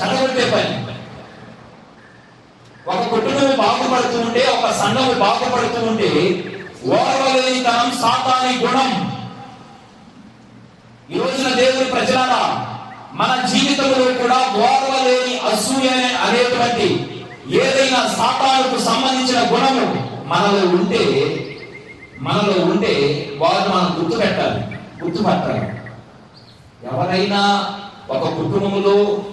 చెడగొట్టే పని. ఒక కుటుంబం బాగుపడుతూ ఉంటే ఒక సంఘం బాగుపడుతూ ఉంటే ఓర్వలేనితనం సాతాని గుణం. ఈ రోజున దేవుని ప్రజలారా మన జీవితంలో కూడా ఓర్వలేని అసూయ అనే- అనేటువంటి ఏదైనా సాతానుకు సంబంధించిన గుణము మనలో ఉంటే మనలో ఉంటే వారు మనం గుర్తుపెట్టాలి గుర్తుపట్టాలి. ఎవరైనా ఒక కుటుంబంలో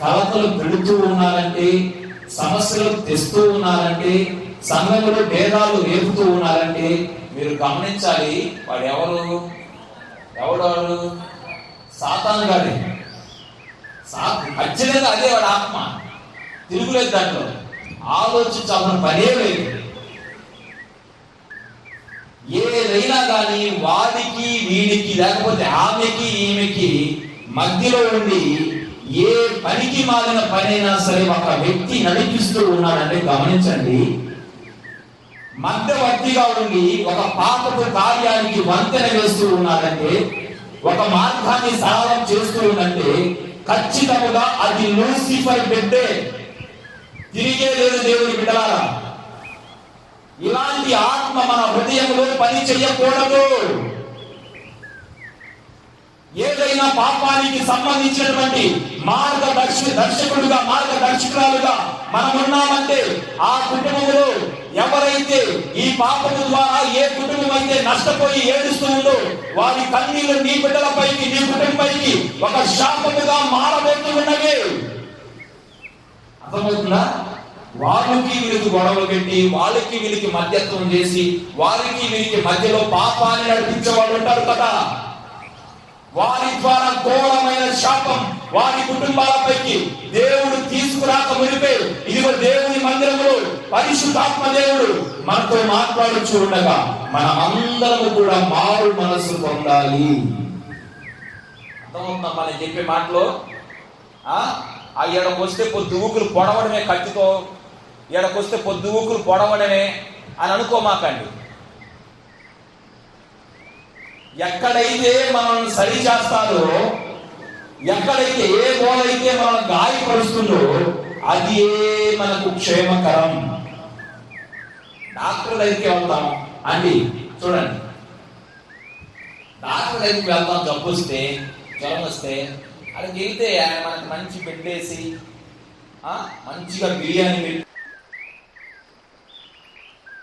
కలతలు పెడుతూ ఉన్నారంటే సమస్యలు తెస్తూ ఉన్నారంటే సంఘంలో భేదాలు రేపుతూ ఉన్నారంటే మీరు గమనించాలి వాడు ఎవరు ఎవడు సాతాను గారి సా అదే వాడు ఆత్మ. తిరుగులేదు దాంట్లో. ఆలోచించాల్సిన పనే లేదు. ఏదైనా కానీ వాడికి వీడికి లేకపోతే ఆమెకి ఈమెకి మధ్యలో ఉండి ఏ పనికి మాలిన పనైనా సరే ఒక వ్యక్తి నడిపిస్తూ ఉన్నాడంటే గమనించండి. మధ్యవర్తిగా ఉండి ఒక పాపపు కార్యానికి వంతెన వేస్తూ ఉన్నాడంటే ఒక మార్గాన్ని సరళం చేస్తూ ఉందంటే ఖచ్చితంగా అది లూసిఫర్ బిడ్డే. తిరిగే లేదు దేవుని బిడ్డలారా. ఇలాంటి ఆత్మ మన హృదయంలో పని చెయ్యకూడదు ఏదైనా పాపానికి సంబంధించినటువంటి మార్గదర్శి దర్శకుడుగా మార్గదర్శకురాలుగా మనం ఉన్నామంటే ఆ కుటుంబంలో ఎవరైతే ఈ పాపము ద్వారా ఏ కుటుంబం అయితే నష్టపోయి ఏడుస్తుందో వారి కన్నీళ్ళు నీ బిడ్డలపైకి నీ కుటుంబంపైకి ఒక శాపముగా మారబోతూ ఉన్నవి. అర్థమవుతుందా? వాళ్ళకి వీళ్ళకి గొడవలు పెట్టి వాళ్ళకి వీళ్ళకి మధ్యత్వం చేసి వారికి వీరికి మధ్యలో పాపాన్ని నడిపించే వాళ్ళు ఉంటారు కదా. వారి ద్వారా ఘోరమైన శాపం వారి కుటుంబాలపైకి దేవుడు తీసుకురాక మునిపే ఇదిగో దేవుని మందిరంలో పరిశుద్ధాత్మ దేవుడు మనతో మాట్లాడుచు ఉండగా మన అందరము కూడా మారు మనసు పొందాలి. అర్థమవుతుందా? మనం చెప్పే మాటలో? ఆ? ఆ ఎడకొస్తే పొద్దు ఊకులు పొడవడమే కత్తితో ఎడకొస్తే పొద్దు ఊకులు పొడవడమే అని అనుకోమాకండి. ఎక్కడైతే మనల్ని సరి చేస్తారో ఎక్కడైతే ఏ గోలైతే మనం గాయపరుస్తుందో అది మనకు క్షేమకరం. డాక్టర్ దగ్గరికి వెళ్తాం. అండి చూడండి. డాక్టర్ దగ్గరికి వెళ్తాం జబ్బు వస్తే జ్వరం వస్తే అక్కడికి వెళ్తే ఆయన మనకి మంచి బెడ్ వేసి మంచిగా బిర్యానీ పెట్టి